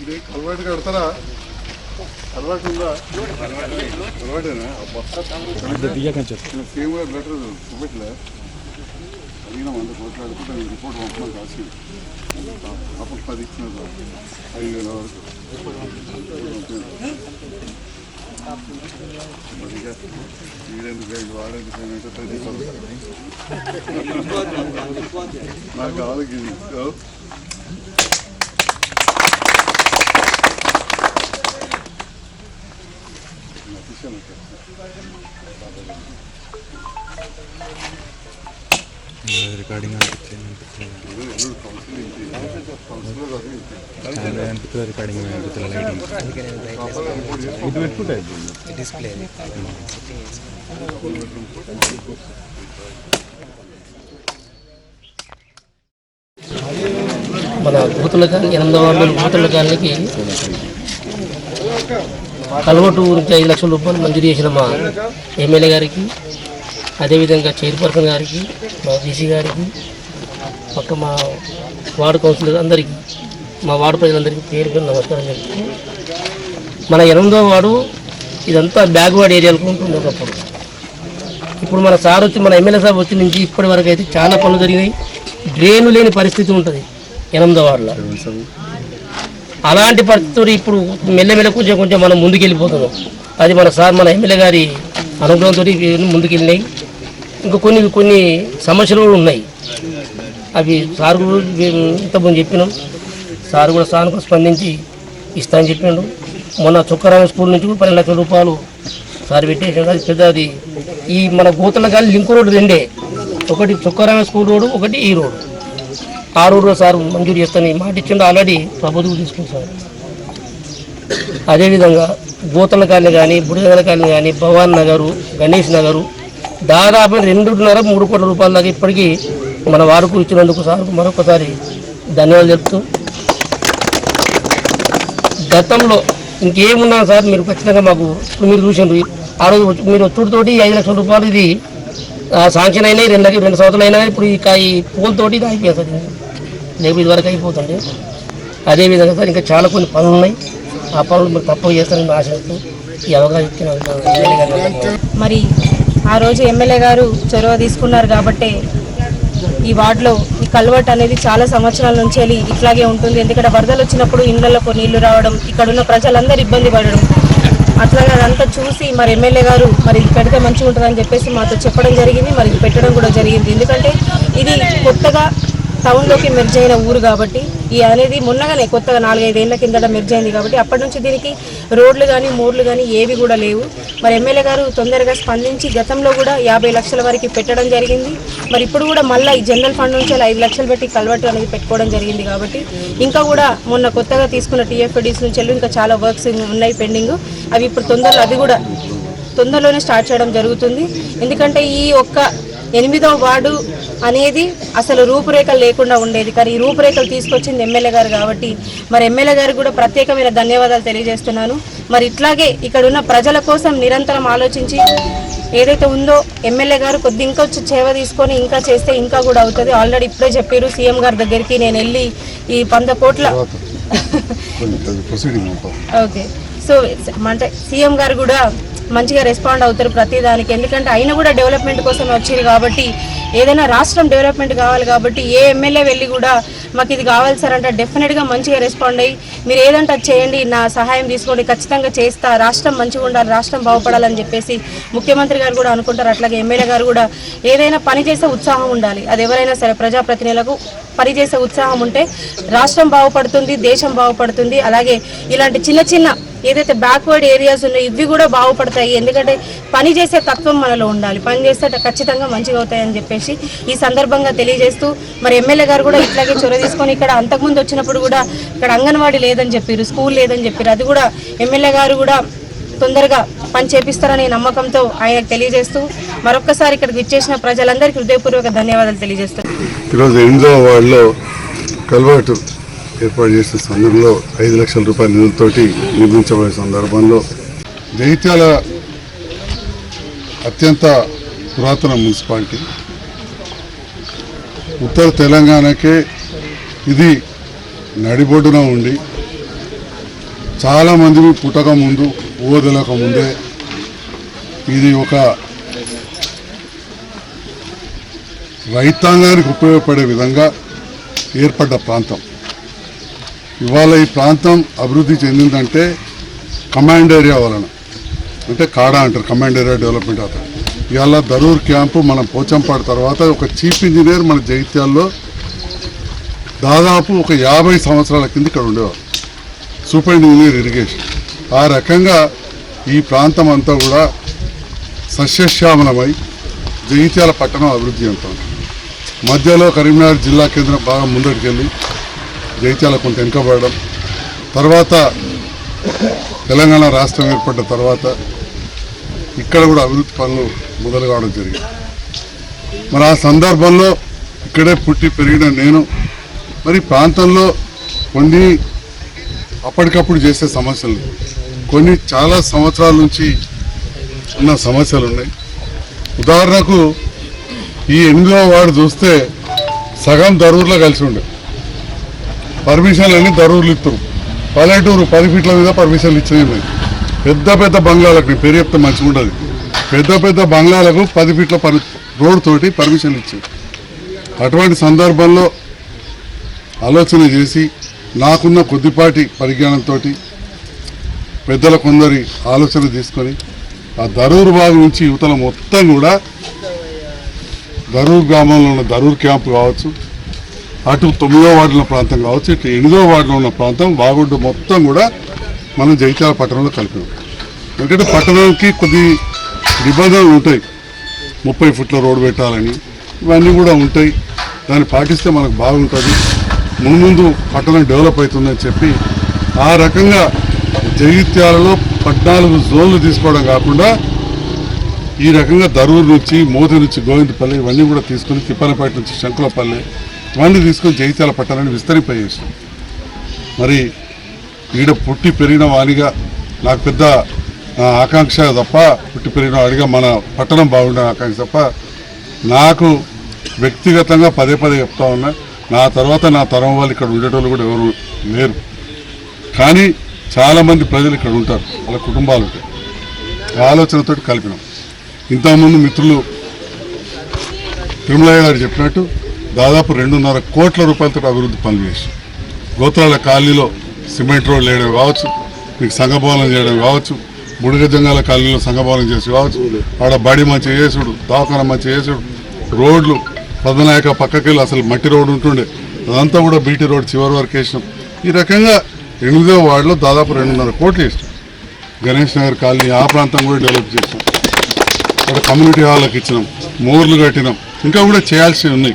ఇది కలవాటు కడతారా కలవాటు ఉందా కలవాటేనా సేమ్ లెటర్ చూపెట్టలే అడిగినాం అంత కోట్లాడుకుంటే నేను రిపోర్ట్ పంపడం కాసి అప్పుడు పది ఇచ్చిన ఐదు వేల వరకు మరిగా వీడెందుకు అయింది వాడెందుకు అంటే ప్రతి నాకు కావాలి రికార్డింగ్. అనిపిస్తుంది రికార్డింగ్ అనిపిస్తుంది చేసి మన భూతుల కాలనీ ఎనిమిదవ వార్డు భూతుల కాలనీకి కలవటు గురించి ఐదు లక్షల రూపాయలు మంజూరు చేసిన మా ఎమ్మెల్యే గారికి అదేవిధంగా చైర్పర్సన్ గారికి మా బీసీ గారికి పక్క మా వార్డు కౌన్సిలర్ అందరికీ మా వార్డు ప్రజలందరికీ పేరు పేరు నమస్కారం చెప్తూ మన ఎనిమిదో వార్డు ఇదంతా బ్యాక్వర్డ్ ఏరియాలకు ఉంటుంది ఒకప్పుడు. ఇప్పుడు మన సార్ వచ్చి మన ఎమ్మెల్యే సార్ వచ్చి నుంచి ఇప్పటి వరకు అయితే చాలా పనులు జరిగినాయి. డ్రైను లేని పరిస్థితి ఉంటుంది ఎనిమిదో వార్డులో. అలాంటి పరిస్థితులు ఇప్పుడు మెల్లమెల్ల కొంచెం కొంచెం మనం ముందుకెళ్ళిపోతున్నాం. అది మన సార్ మన ఎమ్మెల్యే గారి అనుగ్రహంతో ముందుకెళ్ళినాయి. ఇంకా కొన్ని కొన్ని సమస్యలు కూడా ఉన్నాయి. అవి సార్ కూడా ఇంతకుముందు చెప్పినాం. సార్ కూడా సానుకు స్పందించి ఇస్తా అని చెప్పిండు మొన్న చుక్కరామ స్కూల్ నుంచి కూడా పన్నెండు లక్షల రూపాయలు సార్ పెట్టేసాడు అది పెద్ద అది. ఈ మన గోతల కానీ లింక్ రోడ్డు రెండే. ఒకటి చుక్కరామ స్కూల్ రోడ్డు ఒకటి ఈ రోడ్డు ఆ రోడ్లో సార్ మంజూరు చేస్తానని మాట ఇచ్చిండు. ఆల్రెడీ ప్రభుత్వం తీసుకుంటారు అదేవిధంగా గోతల కాలనీ కానీ బుడిగల కాలనీ కానీ భవాన్ నగరు గణేష్ నగరు దాదాపు రెండున్నర మూడు కోట్ల రూపాయల దాకా ఇప్పటికీ మన వారికి ఇచ్చినందుకు సార్ మరొకసారి ధన్యవాదాలు చెప్తూ గతంలో ఇంకేమున్నా సార్ మీరు ఖచ్చితంగా మాకు మీరు చూసిండ్రు. ఆ రోజు మీరు ఒత్తిడితోటి ఐదు లక్షల రూపాయలు ఇది ఆ, శాంక్షన్ అయినాయి రెండు రెండు సంవత్సరాలు అయినా ఇప్పుడు ఈ పూలతోటి ఇది అయిపోయింది సార్. ఇది. లేకపోతే ఇదివరకు అయిపోతుంది అదేవిధంగా సార్ ఇంకా చాలా కొన్ని పనులు ఉన్నాయి. ఆ పనులు మీరు తప్పక చేస్తారని ఆశిస్తూ ఈ అవగాహన ఇచ్చిన మరి ఆ రోజు ఎమ్మెల్యే గారు చొరవ తీసుకున్నారు కాబట్టే ఈ వార్డులో ఈ కల్వర్ట్ అనేది చాలా సంవత్సరాల నుంచి వెళ్ళి ఇట్లాగే ఉంటుంది. ఎందుకంటే వరదలు వచ్చినప్పుడు ఇళ్ళలో నీళ్ళు రావడం ఇక్కడ ఉన్న ప్రజలందరూ ఇబ్బంది పడడం. అట్లాగే అదంతా చూసి మరి ఎమ్మెల్యే గారు మరి ఇది పెడితే మంచిగా ఉంటుందని చెప్పేసి మాతో చెప్పడం జరిగింది. మరి ఇది పెట్టడం కూడా జరిగింది. ఎందుకంటే ఇది కొత్తగా టౌన్లోకి మెర్జ్ అయిన ఊరు కాబట్టి ఈ అనేది మొన్నగానే కొత్తగా నాలుగైదేళ్ళ కిందట మెర్జ్ అయింది కాబట్టి అప్పటి నుంచి దీనికి రోడ్లు కానీ మోర్లు కానీ ఏవి కూడా లేవు. మరి ఎమ్మెల్యే గారు తొందరగా స్పందించి గతంలో కూడా యాభై లక్షల వరకు పెట్టడం జరిగింది. మరి ఇప్పుడు కూడా మళ్ళీ ఈ జనరల్ ఫండ్ నుంచి అలా ఐదు లక్షలు పెట్టి కల్వర్టు అనేది పెట్టుకోవడం జరిగింది కాబట్టి ఇంకా కూడా మొన్న కొత్తగా తీసుకున్న టీఎఫ్డీస్ నుంచి ఇంకా చాలా వర్క్స్ ఉన్నాయి పెండింగ్. అవి ఇప్పుడు తొందరలో అది కూడా తొందరలోనే స్టార్ట్ చేయడం జరుగుతుంది. ఎందుకంటే ఈ ఒక్క ఎనిమిదవ వార్డు అనేది అసలు రూపురేఖలు లేకుండా ఉండేది. కానీ ఈ రూపురేఖలు తీసుకొచ్చింది ఎమ్మెల్యే గారు కాబట్టి మరి ఎమ్మెల్యే గారికి కూడా ప్రత్యేకమైన ధన్యవాదాలు తెలియజేస్తున్నాను. మరి ఇట్లాగే ఇక్కడ ఉన్న ప్రజల కోసం నిరంతరం ఆలోచించి ఏదైతే ఉందో ఎమ్మెల్యే గారు కొద్ది ఇంకా వచ్చి సేవ తీసుకొని ఇంకా చేస్తే ఇంకా కూడా అవుతుంది. ఆల్రెడీ ఇప్పుడే చెప్పారు సీఎం గారి దగ్గరికి నేను వెళ్ళి ఈ వంద కోట్ల ఓకే. సో అంటే సీఎం గారు కూడా మంచిగా రెస్పాండ్ అవుతారు ప్రతిదానికి. ఎందుకంటే ఆయన కూడా డెవలప్మెంట్ కోసం వచ్చారు కాబట్టి ఏదైనా రాష్ట్రం డెవలప్మెంట్ కావాలి కాబట్టి ఏ ఎమ్మెల్యే వెళ్ళి కూడా మాకు ఇది కావాలి సార్ అంటే డెఫినెట్గా మంచిగా రెస్పాండ్ అయ్యి మీరు ఏదంటే అది చేయండి నా సహాయం తీసుకోండి ఖచ్చితంగా చేస్తా రాష్ట్రం మంచిగా ఉండాలి రాష్ట్రం బాగుపడాలని చెప్పేసి ముఖ్యమంత్రి గారు కూడా అనుకుంటారు. అట్లాగే ఎమ్మెల్యే గారు కూడా ఏదైనా పని చేసే ఉత్సాహం ఉండాలి. అది ఎవరైనా సరే ప్రజాప్రతినిధులకు పని చేసే ఉత్సాహం ఉంటే రాష్ట్రం బాగుపడుతుంది దేశం బాగుపడుతుంది. అలాగే ఇలాంటి చిన్న చిన్న ఏదైతే బ్యాక్వర్డ్ ఏరియాస్ ఉన్నాయో ఇవి కూడా బాగుపడతాయి. ఎందుకంటే పని చేసే తత్వం మనలో ఉండాలి. పని చేస్తే ఖచ్చితంగా మంచిగా అవుతాయని చెప్పేసి ఈ సందర్భంగా తెలియజేస్తూ మరి ఎమ్మెల్యే గారు కూడా ఇట్లాగే చొరవ తీసుకొని ఇక్కడ అంతకుముందు వచ్చినప్పుడు కూడా ఇక్కడ అంగన్వాడీ లేదని చెప్పారు స్కూల్ లేదని చెప్పారు. అది కూడా ఎమ్మెల్యే గారు కూడా తొందరగా పని చేపిస్తారనే నమ్మకంతో ఆయనకు తెలియజేస్తూ మరొక్కసారి ఇక్కడికి విచ్చేసిన ప్రజలందరికీ హృదయపూర్వక ధన్యవాదాలు తెలియజేస్తారు ఈరోజు ఎనిమిదవ వాళ్ళు కల్వర్టు ఏర్పాటు చేసిన సందర్భంలో ఐదు లక్షల రూపాయల నిధులతోటి నిర్మించబడే సందర్భంలో జైత్యాల అత్యంత పురాతన మున్సిపాలిటీ. ఉత్తర తెలంగాణకే ఇది నడిబొడ్డున ఉండి చాలామంది పుట్టక ముందు ఓదలక ముందే ఇది ఒక రైతాంగానికి ఉపయోగపడే విధంగా ఏర్పడ్డ ప్రాంతం. ఇవాళ ఈ ప్రాంతం అభివృద్ధి చెందిందంటే కమాండ్ ఏరియా వలన. అంటే కాడా అంటారు కమాండ్ ఏరియా డెవలప్మెంట్ అవుతారు. ఇవాళ దరూర్ క్యాంపు మనం పోచంపాడు తర్వాత ఒక చీఫ్ ఇంజనీర్ మన జగిత్యాల్లో దాదాపు ఒక యాభై సంవత్సరాల కింద ఇక్కడ ఉండేవారు సూపర్ ఇంజనీర్ ఇరిగేషన్ ఆ రకంగా ఈ ప్రాంతం అంతా కూడా సస్యశ్యామలమై జగిత్యాల పట్టణం అభివృద్ధి చెందుతుంది. మధ్యలో కరీంనగర్ జిల్లా కేంద్రం బాగా ముందటికెళ్ళి జైత్యాల కొంత వెనుకబడడం తర్వాత తెలంగాణ రాష్ట్రం ఏర్పడ్డ తర్వాత ఇక్కడ కూడా అభివృద్ధి పనులు మొదలు కావడం జరిగింది. మరి ఆ సందర్భంలో ఇక్కడే పుట్టి పెరిగిన నేను మరి ప్రాంతంలో కొన్ని అప్పటికప్పుడు చేసే సమస్యలు కొన్ని చాలా సంవత్సరాల నుంచి ఉన్న సమస్యలు ఉన్నాయి. ఉదాహరణకు ఈ ఎనిమిదవ వార్డు చూస్తే సగం దరూర్లో కలిసి ఉండే. పర్మిషన్లు అన్ని దరూర్లు ఇస్తారు పల్లెటూరు పది ఫీట్ల మీద పర్మిషన్లు ఇచ్చినాయి పెద్ద పెద్ద బంగ్లాలకు నేను పేరు చెప్తే మంచిగా ఉండదు. పెద్ద పెద్ద బంగ్లాలకు పది ఫీట్ల పర్ రోడ్ తోటి పర్మిషన్లు ఇచ్చారు. అటువంటి సందర్భంలో ఆలోచన చేసి నాకున్న కొద్దిపాటి పరిజ్ఞానంతో పెద్దల కొందరి ఆలోచన తీసుకొని ఆ దరూరు భాగం నుంచి యువతల మొత్తం కూడా దరూర్ గ్రామంలో ఉన్న దరూర్ క్యాంపు కావచ్చు అటు తొమ్మిదో వార్డుల ప్రాంతం కావచ్చు ఇటు ఎనిమిదో వార్డులో ఉన్న ప్రాంతం వాగుడ్డు మొత్తం కూడా మనం జగిత్యాల పట్టణంలో కలిపినాం. ఎందుకంటే పట్టణానికి కొద్ది నిబంధనలు ఉంటాయి. ముప్పై ఫుట్ల రోడ్డు పెట్టాలని ఇవన్నీ కూడా ఉంటాయి. దాన్ని పాటిస్తే మనకు బాగుంటుంది. ముందు పట్టణం డెవలప్ అవుతుందని చెప్పి ఆ రకంగా జగిత్యాలలో పద్నాలుగు జోన్లు తీసుకోవడం కాకుండా ఈ రకంగా దరూరు నుంచి మోతి నుంచి గోవిందపల్లి ఇవన్నీ కూడా తీసుకొని తిప్పనపేట నుంచి శంకులపల్లి వాడిని తీసుకొని జగిత్యాల పట్టాలని విస్తరింపజేసాం మరి ఈడ పుట్టి పెరిగిన వానిగా నాకు పెద్ద ఆకాంక్ష తప్ప పుట్టి పెరిగిన వాడిగా మన పట్టణం బాగుండే ఆకాంక్ష తప్ప నాకు వ్యక్తిగతంగా పదే పదే చెప్తా ఉన్నా నా తర్వాత నా తరం వాళ్ళు ఇక్కడ ఉండేటోళ్ళు కూడా ఎవరు లేరు. కానీ చాలామంది ప్రజలు ఇక్కడ ఉంటారు వాళ్ళ కుటుంబాలు ఉంటాయి. ఆలోచనతో కలిపినాం. ఇంతకుముందు మిత్రులు తిరుమలయ్య గారు చెప్పినట్టు దాదాపు రెండున్నర కోట్ల రూపాయలతో అభివృద్ధి పనులు చేసి. గోత్రాల కాలనీలో సిమెంట్ రోడ్లు వేయడం కావచ్చు మీకు సంఘభవనం చేయడం కావచ్చు బుడిగ జంగాల కాలనీలో సంఘభవనం చేసి కావచ్చు. ఆడ బడి మంచి చేసుడు దవాఖాన మంచి చేసుడు. రోడ్లు పదనాయక పక్కకెళ్ళి అసలు మట్టి రోడ్డు ఉంటుండే. అదంతా కూడా బీటీ రోడ్ చివరి వరకు వేసినాం. ఈ రకంగా ఎనిమిదో వార్డులో దాదాపు రెండున్నర కోట్లు వేసినాం. గణేష్ నగర్ కాలనీ ఆ ప్రాంతం కూడా డెవలప్ చేసినాం. అక్కడ కమ్యూనిటీ హాల్కి ఇచ్చినాం. మోర్లు కట్టినాం. ఇంకా కూడా చేయాల్సి ఉన్నాయి.